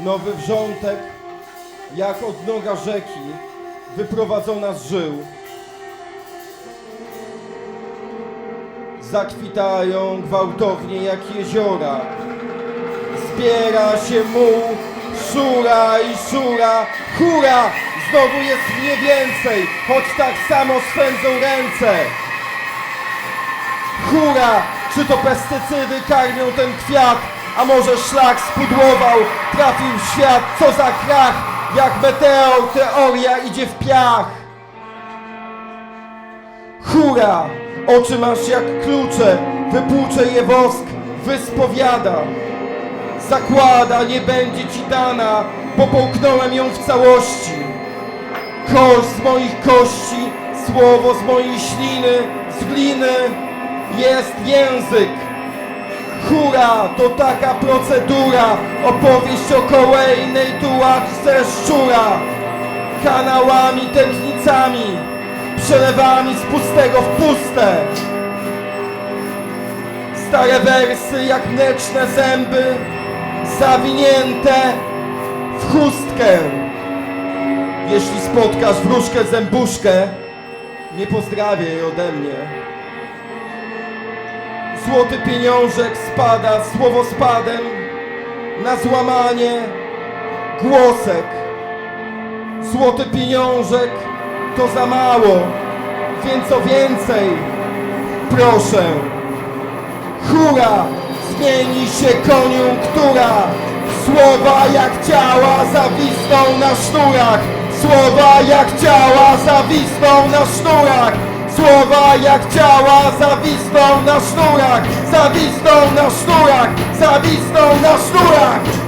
Nowy wrzątek, jak od noga rzeki, wyprowadzona z żył. Zakwitają gwałtownie jak jeziora. Zbiera się muł, szura i szura, hura! Znowu jest mnie więcej, choć tak samo swędzą ręce. Hura! Czy to pestycydy karmią ten kwiat? A może szlak spudłował, trafił w świat, co za krach! Jak meteor, teoria idzie w piach! Hura! Oczy masz jak klucze, wypłucze je wosk, wyspowiada. Zakłada, nie będzie ci dana, bo połknąłem ją w całości. Kość z moich kości, słowo z mojej śliny, z gliny jest język. To taka procedura, opowieść o kolejnej tułaczce szczura. Kanałami, tętnicami, przelewami z pustego w puste. Stare wersy jak mleczne zęby, zawinięte w chustkę. Jeśli spotkasz wróżkę zębuszkę, nie pozdrawię jej ode mnie. Złoty pieniążek spada słowospadem na złamanie głosek. Złoty pieniążek to za mało, więc o więcej proszę. Hura! Zmieni się koniunktura! Słowa jak ciała zawisną na sznurach! Słowa jak ciała zawisną na sznurach! Słowa jak ciała zawisną na sznurach! Zawisną na sznurach! Zawisną na sznurach!